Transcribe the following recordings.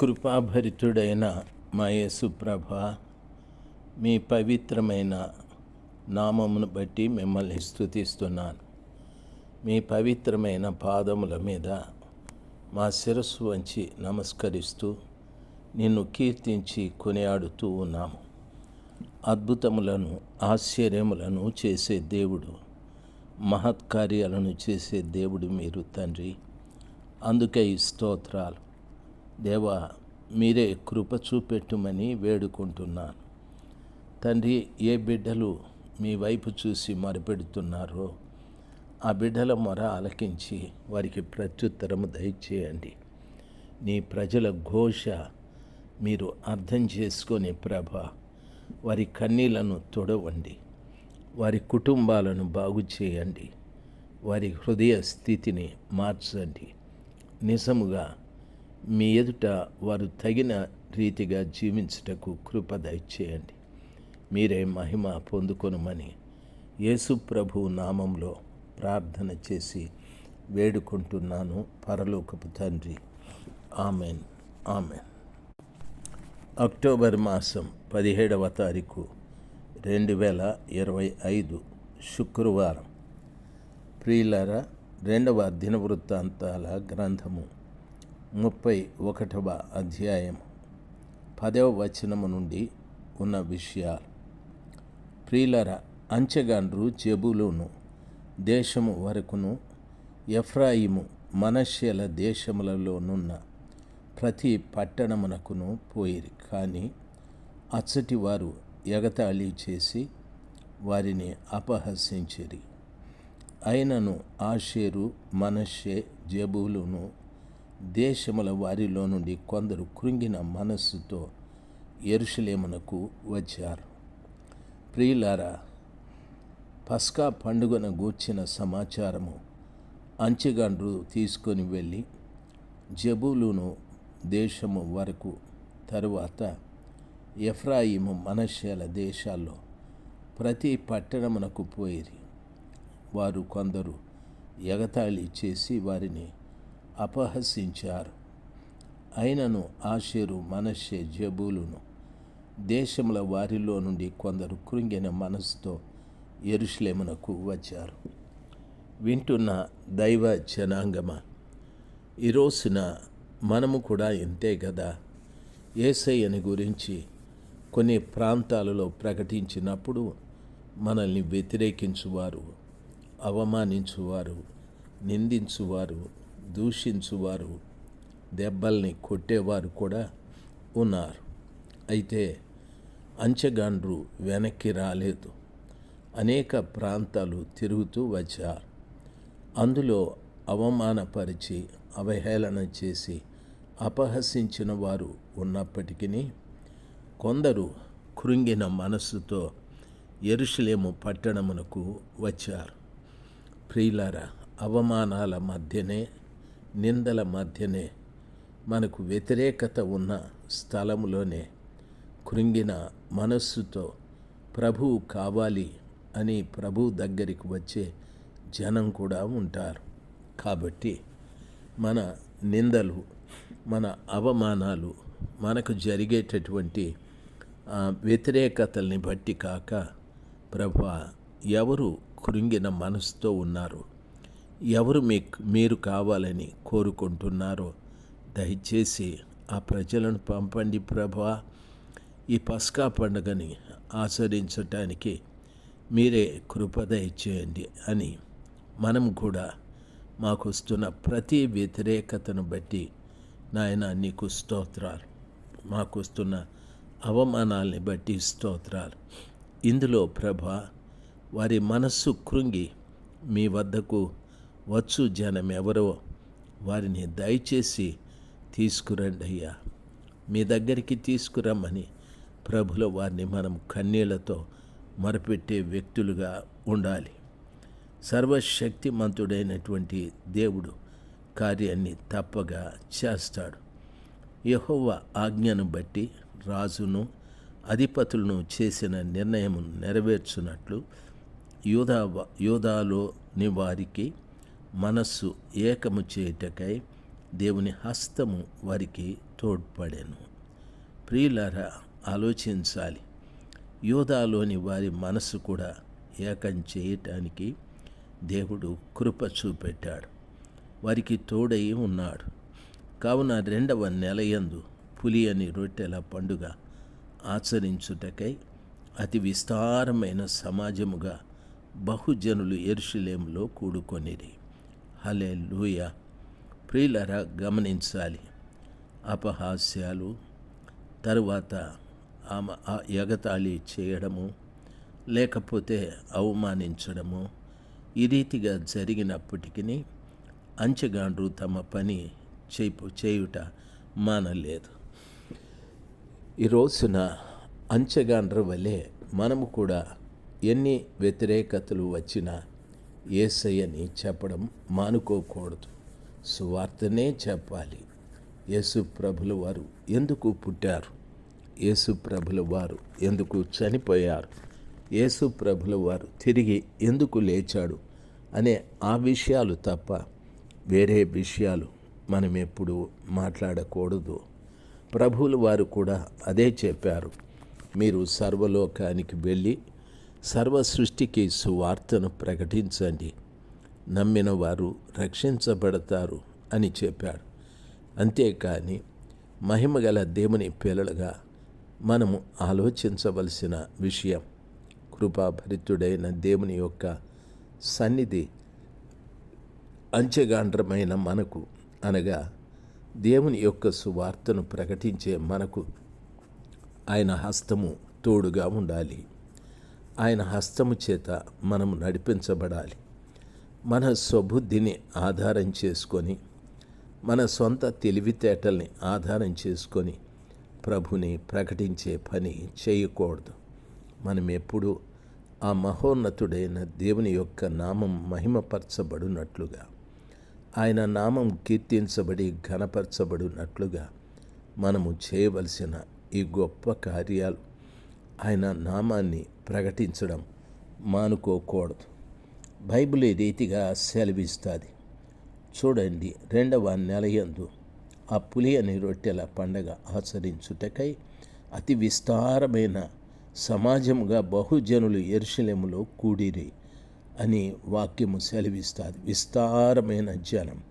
కృపాభరితుడైన మా యేసుప్రభ మీ పవిత్రమైన నామమును బట్టి మిమ్మల్ని స్థుతిస్తున్నాను మీ పవిత్రమైన పాదముల మీద మా శిరస్సు వంచి నమస్కరిస్తూ నిన్ను కీర్తించి కొనియాడుతూ ఉన్నాము. అద్భుతములను ఆశ్చర్యములను చేసే దేవుడు మహత్కార్యాలను చేసే దేవుడు మీరు తండ్రి. అందుకే ఈ స్తోత్రాలు. దేవా మీరే కృప చూపెట్టుమని వేడుకుంటున్నాను. తండ్రి ఏ బిడ్డలు మీ వైపు చూసి మొరపెడుతున్నారో ఆ బిడ్డల మొర ఆలకించి వారికి ప్రత్యుత్తరము దయచేయండి. నీ ప్రజల ఘోష మీరు అర్థం చేసుకొని ప్రభ వారి కన్నీలను తొడవండి. వారి కుటుంబాలను బాగు చేయండి. వారి హృదయ స్థితిని మార్చండి. నిజముగా మీ ఎదుట వారు తగిన రీతిగా జీవించుటకు కృప దయచేయండి. మీరే మహిమ పొందుకొనుమని యేసు ప్రభు నామంలో ప్రార్థన చేసి వేడుకుంటున్నాను. పరలోకపు తండ్రి. ఆమెన్. ఆమెన్. అక్టోబర్ మాసం పదిహేడవ తారీఖు రెండు వేల ఇరవై ఐదు శుక్రవారం. ప్రియులర రెండవ దినవృత్తాంతాల గ్రంథము ముప్పై ఒకటవ అధ్యాయం పదవ వచనము నుండి ఉన్న విషయాలు. ప్రియులర అంచెగాండ్రు జబులును దేశము వరకును ఎఫ్రాయిము మనష్యల దేశములలోనున్న ప్రతి పట్టణమునకును పోయిరి. కానీ అచ్చటి వారు ఎగతాళి చేసి వారిని అపహసించిరి. అయినను ఆషేరు మనషే జబులును దేశముల వారిలో నుండి కొందరు కృంగిన మనస్సుతో ఎరుషలేమునకు వచ్చారు. ప్రియులారా పస్కా పండుగను గూర్చిన సమాచారము అంచెగండ్రు తీసుకొని వెళ్ళి జబులును దేశము వరకు తరువాత ఎఫ్రాయిము మనషేల దేశాల్లో ప్రతి పట్టణమునకు పోయిరి. వారు కొందరు ఎగతాళి చేసి వారిని అపహసించారు. అయినను ఆషేరు మనషే జబూలును. దేశముల వారిలో నుండి కొందరు కృంగిన మనసుతో ఎరుషులేమునకు వచ్చారు. వింటున్న దైవ జనాంగమ? ఈరోజున మనము కూడా ఇంతే కదా ఏసయ్యని గురించి కొన్ని ప్రాంతాలలో ప్రకటించినప్పుడు మనల్ని వ్యతిరేకించువారు అవమానించువారు నిందించువారు దూషించువారు దెబ్బల్ని కొట్టేవారు కూడా ఉన్నారు. అయితే అంచెగాండ్రు వెనక్కి రాలేదు. అనేక ప్రాంతాలు తిరుగుతూ వచ్చారు. అందులో అవమానపరిచి అవహేళన చేసి అపహసించిన వారు ఉన్నప్పటికీ కొందరు కృంగిన మనస్సుతో ఎరుషులేము పట్టణమునకు వచ్చారు. ప్రియులార అవమానాల మధ్యనే నిందల మధ్యనే మనకు వ్యతిరేకత ఉన్న స్థలంలోనే కృంగిన మనస్సుతో ప్రభువు కావాలి అని ప్రభు దగ్గరికి వచ్చే జనం కూడా ఉంటారు. కాబట్టి మన నిందలు మన అవమానాలు మనకు జరిగేటటువంటి వ్యతిరేకతల్ని బట్టి కాక ప్రభు ఎవరు కృంగిన మనసుతో ఉన్నారు? ఎవరు మీకు మీరు కావాలని కోరుకుంటున్నారో దయచేసి ఆ ప్రజలను పంపండి ప్రభా. ఈ పస్కా పండుగని ఆచరించటానికి మీరే కృపదయ చేయండి అని మనం కూడా మాకు వస్తున్న ప్రతి వ్యతిరేకతను బట్టి నాయన నీకు స్తోత్రాలు. మాకు వస్తున్న అవమానాల్ని బట్టి స్తోత్రాలు. ఇందులో ప్రభ వారి మనస్సు కృంగి మీ వద్దకు వచ్చు జనం ఎవరో వారిని దయచేసి తీసుకురండి అయ్యా. మీ దగ్గరికి తీసుకురమ్మని ప్రభుల వారిని మనం కన్నీళ్ళతో మరపెట్టే వ్యక్తులుగా ఉండాలి. సర్వశక్తిమంతుడైనటువంటి దేవుడు కార్యాన్ని తప్పగా చేస్తాడు. యహోవ ఆజ్ఞను బట్టి రాజును అధిపతులను చేసిన నిర్ణయం నెరవేర్చున్నట్లు యూదా యూదాలోని వారికి మనస్సు ఏకము చేయుటకై దేవుని హస్తము వారికి తోడ్పడెను. ప్రియులారా ఆలోచించాలి. యోధాలోని వారి మనసు కూడా ఏకం చేయటానికి దేవుడు కృప చూపెట్టాడు. వారికి తోడై ఉన్నాడు. కావున రెండవ నెలయందు పులి అని రొట్టెల పండుగ ఆచరించుటకై అతి విస్తారమైన సమాజముగా బహుజనులు ఎరుషులేములో కూడుకొనిరి. హలే లూయ ప్రియులరా గమనించాలి అపహాస్యాలు తరువాత ఆమె ఆ ఎగతాళి చేయడము లేకపోతే అవమానించడము ఈ రీతిగా జరిగినప్పటికీ అంచెగాండ్రు తమ పని చేపు చేయుట మానలేదు ఈ రోజున అంచెగాండ్ర వలె మనము కూడా ఎన్ని వ్యతిరేకతలు వచ్చినా ఏసయ్యని చెప్పడం మానుకోకూడదు. సువార్తనే చెప్పాలి. యేసు ప్రభుల వారు ఎందుకు పుట్టారు? యేసు ప్రభుల వారు ఎందుకు చనిపోయారు? యేసు ప్రభుల వారు తిరిగి ఎందుకు లేచాడు? అనే ఆ విషయాలు తప్ప వేరే విషయాలు మనం ఎప్పుడు మాట్లాడకూడదు. ప్రభువుల వారు కూడా అదే చెప్పారు. మీరు సర్వలోకానికి వెళ్ళి సర్వ సృష్టికి సువార్తను ప్రకటించండి. నమ్మిన వారు రక్షించబడతారు అని చెప్పాడు. అంతేకాని మహిమగల దేవుని పిల్లలుగా మనము ఆలోచించవలసిన విషయం కృపాభరితుడైన దేవుని యొక్క సన్నిధి అంచెగాండ్రమైన మనకు అనగా దేవుని యొక్క సువార్తను ప్రకటించే మనకు ఆయన హస్తము తోడుగా ఉండాలి. ఆయన హస్తము చేత మనము నడిపించబడాలి. మన స్వబుద్ధిని ఆధారం చేసుకొని మన సొంత తెలివితేటల్ని ఆధారం చేసుకొని ప్రభుని ప్రకటించే పని చేయకూడదు. మనం ఎప్పుడూ ఆ మహోన్నతుడైన దేవుని యొక్క నామం మహిమపరచబడినట్లుగా ఆయన నామం కీర్తించబడి ఘనపరచబడినట్లుగా మనము చేయవలసిన ఈ గొప్ప కార్యాలు ఆయన నామాన్ని ప్రకటించడం మానుకోకూడదు. బైబిల్ ఈ రీతిగా సెలవిస్తుంది. చూడండి రెండవ నెలయందు ఆ పులి అని రొట్టెల పండగ ఆచరించుటకై అతి విస్తారమైన సమాజముగా బహుజనులు ఎరుశలేములో కూడిరి అని వాక్యము సెలవిస్తుంది. విస్తారమైన జనం.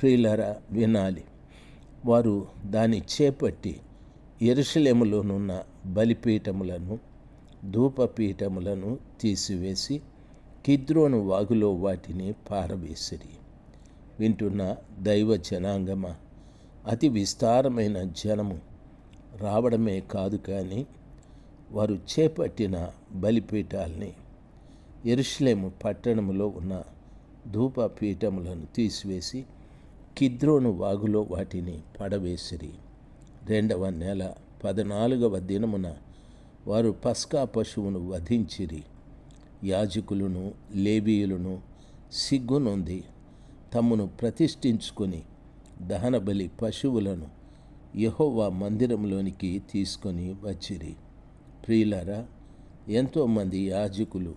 ప్రియులరా వినాలి. వారు దాన్ని చేపట్టి ఎరుశలేములోనున్న బలిపీఠములను ధూపపీఠములను తీసివేసి కిద్రోను వాగులో వాటిని పారవేసిరి. వింటున్న దైవ జనాంగమ అతి విస్తారమైన జనము రావడమే కాదు కానీ వారు చేపట్టిన బలిపీఠాల్ని ఎరుషులేము పట్టణములో ఉన్న ధూపపీఠములను తీసివేసి కిద్రోను వాగులో వాటిని పడవేసిరి. రెండవ నెల పద్నాలుగవ దినమున వారు పస్కా పశువును వధించిరి. యాజకులను లేబీయులను సిగ్గునుంది తమ్మును ప్రతిష్ఠించుకొని దహనబలి పశువులను యహోవా మందిరంలోనికి తీసుకొని వచ్చిరి. ప్రియులరా ఎంతోమంది యాజకులు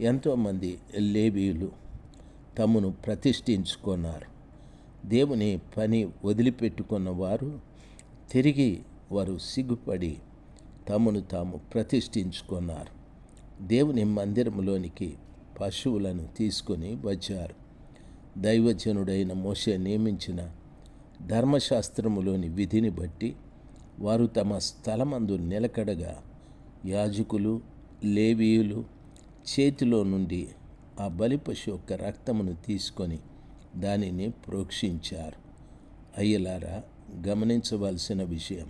ఎంతోమంది లేబీయులు తమను ప్రతిష్ఠించుకున్నారు. దేవుని పని వదిలిపెట్టుకున్న వారు తిరిగి వారు సిగ్గుపడి తమను తాము ప్రతిష్ఠించుకున్నారు. దేవుని మందిరంలోనికి పశువులను తీసుకొని వచ్చారు. దైవజనుడైన మోషే నియమించిన ధర్మశాస్త్రములోని విధిని బట్టి వారు తమ స్థలమందు నిలకడగా యాజకులు లేవీయులు చేతిలో నుండి ఆ బలిపశు యొక్క రక్తమును తీసుకొని దానిని ప్రోక్షించారు. అయ్యలారా గమనించవలసిన విషయం.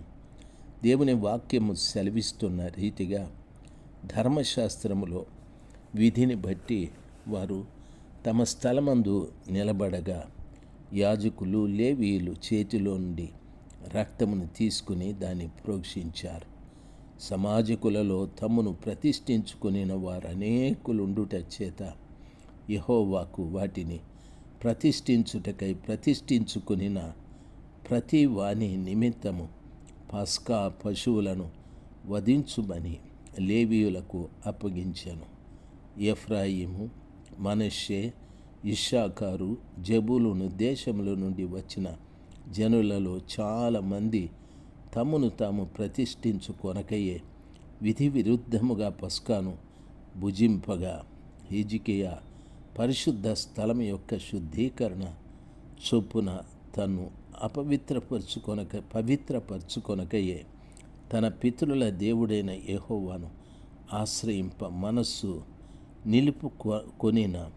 దేవుని వాక్యము సెలవిస్తున్న రీతిగా ధర్మశాస్త్రములో విధిని బట్టి వారు తమ స్థలమందు నిలబడగా యాజకులు లేవీయులు చేతిలో నుండి రక్తమును తీసుకుని దాన్ని ప్రోక్షించారు. సమాజకులలో తమను ప్రతిష్ఠించుకునిన వారు అనేకులుండుట చేత యహోవాకు వాటిని ప్రతిష్ఠించుటకై ప్రతిష్ఠించుకునిన ప్రతి వాని నిమిత్తము పస్కా పశువులను వధించుమని లేవీయులకు అప్పగించాను. ఎఫ్రాయిము మనషే ఇషాకారు జబులును దేశముల నుండి వచ్చిన జనులలో చాలామంది తమను తాము ప్రతిష్ఠించుకొనకయే విధి విరుద్ధముగా పస్కాను భుజింపగా హిజికియా పరిశుద్ధ స్థలం యొక్క శుద్ధీకరణ చొప్పున తను అపవిత్రపరుచుకొనక పవిత్రపరుచుకొనకయే. తన పితరుల దేవుడైన యహోవాను ఆశ్రయింప మనస్సు నిలుపు కొనిన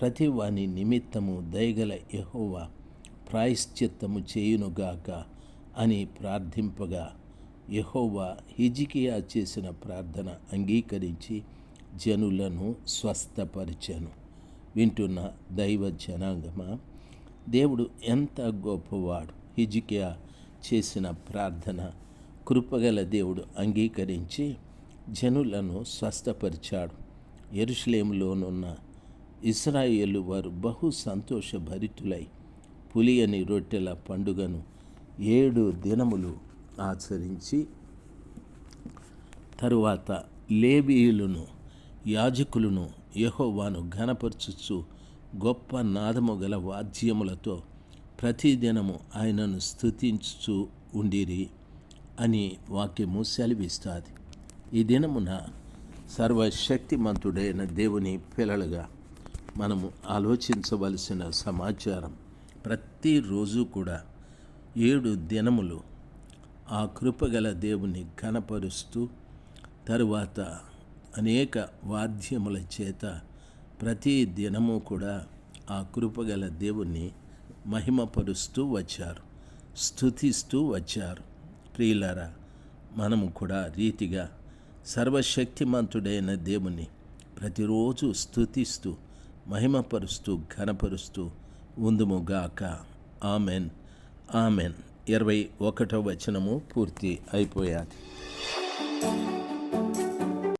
ప్రతి వాని నిమిత్తము దయగల యహోవా ప్రాయశ్చిత్తము చేయునుగాక అని ప్రార్థింపగా యహోవా హిజికియా చేసిన ప్రార్థన అంగీకరించి జనులను స్వస్థపరిచాను. వింటున్న దైవ జనాంగమా? దేవుడు ఎంత గొప్పవాడు. హిజికియా చేసిన ప్రార్థన కృపగల దేవుడు అంగీకరించి జనులను స్వస్థపరిచాడు. ఎరుషులేములోనున్న ఇస్రాయేలు వారు బహు సంతోషభరితులై పులియని రొట్టెల పండుగను ఏడు దినములు ఆచరించి తరువాత లేబీయులను యాజకులను యహోవాను ఘనపరచుచు గొప్ప నాదము గల వాద్యములతో ప్రతిదినము ఆయనను స్థుతించు ఉండిరి అని వాక్యము సెలవిస్తుంది. ఈ దినమున సర్వశక్తిమంతుడైన దేవుని పిల్లలుగా మనము ఆలోచించవలసిన సమాచారం ప్రతిరోజు కూడా ఏడు దినములు ఆ కృపగల దేవుని ఘనపరుస్తూ తరువాత అనేక వాద్యముల చేత ప్రతి దినము కూడా ఆ కృపగల దేవుణ్ణి మహిమపరుస్తూ వచ్చారు స్థుతిస్తూ వచ్చారు. ప్రియులారా మనము కూడా రీతిగా సర్వశక్తిమంతుడైన దేవుని ప్రతిరోజు స్థుతిస్తూ మహిమపరుస్తూ ఘనపరుస్తూ ఉందుముగాక ఆమెన్. ఆమెన్. ఇరవై ఒకటో వచనము పూర్తి అయిపోయాది.